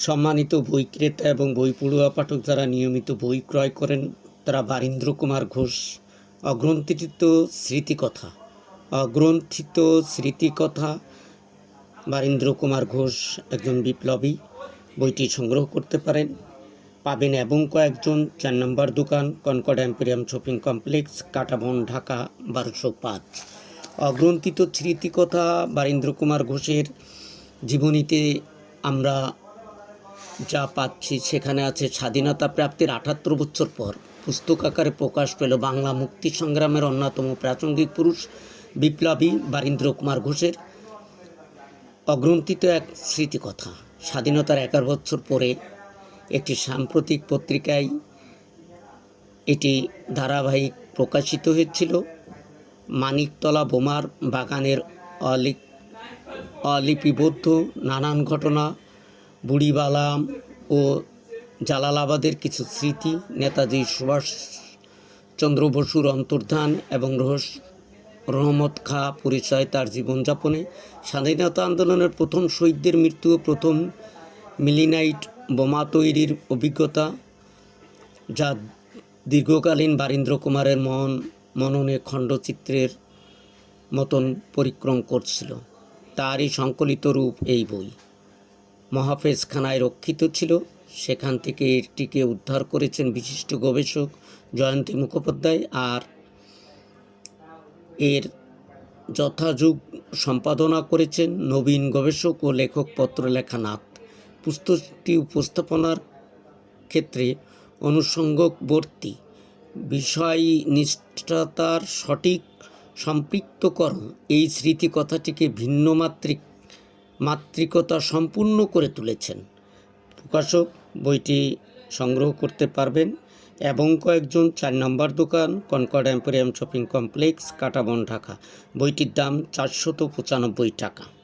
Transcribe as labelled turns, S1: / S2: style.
S1: সম্মানিত বই ক্রেতা এবং বই পড়ুয়া পাঠক যারা নিয়মিত বই ক্রয় করেন, তারা বারীন্দ্র কুমার ঘোষ, অগ্রন্থিত স্মৃতিকথা। অগ্রন্থিত স্মৃতিকথা, বারীন্দ্র কুমার ঘোষ একজন বিপ্লবী, বইটি সংগ্রহ করতে পারেন। পাবেন এবং কয়েকজন, চার নম্বর দোকান, Concord Emporium shopping complex, Katabon, Dhaka, বারোশো পাঁচ। অগ্রন্থিত স্মৃতিকথা বারীন্দ্র কুমার ঘোষের জীবনীতে আমরা যা পাচ্ছি সেখানে আছে স্বাধীনতা প্রাপ্তির আটাত্তর বছর পর। পুস্তক আকারে প্রকাশ পেল বাংলা মুক্তি সংগ্রামের অন্যতম প্রাসঙ্গিক পুরুষ বিপ্লবী বারীন্দ্র কুমার ঘোষের অগ্রন্থিত এক স্মৃতিকথা। স্বাধীনতার এগারো বছর পরে একটি সাম্প্রতিক পত্রিকায় এটি ধারাবাহিক প্রকাশিত হয়েছিল। মানিকতলা বোমার বাগানের অলিক অলিপিবদ্ধ নানান ঘটনা বুড়িবালাম ও জালালাবাদের কিছু স্মৃতি, নেতাজি সুভাষ চন্দ্র বসুর অন্তর্ধান এবং রহস রহমত খা পরিচয় তার জীবনযাপনে। স্বাধীনতা আন্দোলনের প্রথম শহীদদের মৃত্যু ও প্রথম মিলিনাইট বোমা তৈরির অভিজ্ঞতা, যা দীর্ঘকালীন বারীন্দ্র কুমারের মন, মননে খণ্ডচিত্রের মতন পরিক্রম করছিল। তারই সংকলিত রূপ এই বই। মহাফেজখানায় রক্ষিত ছিল। সেখান থেকে এটিকে উদ্ধার করেছেন বিশিষ্ট গবেষক জয়ন্তী মুখোপাধ্যায় আর এর যথাযুগ সম্পাদনা করেছেন নবীন গবেষক ও লেখক নাথ। পুস্তকটি উপস্থাপনার ক্ষেত্রে অনুষঙ্গবর্তী। বিষয় নিষ্ঠতার সঠিক সম্পৃক্তকরণ এই স্মৃতিকথাটিকে ভিন্ন মাত্রিক মাত্রিকতা সম্পূর্ণ করে তুলেছেন। প্রকাশক বইটি সংগ্রহ করতে পারবেন এবং কয়েকজন চার নম্বর দোকান, Concord Emporium shopping complex, Katabon Dhaka. বইটির দাম চারশত পঁচানব্বই টাকা।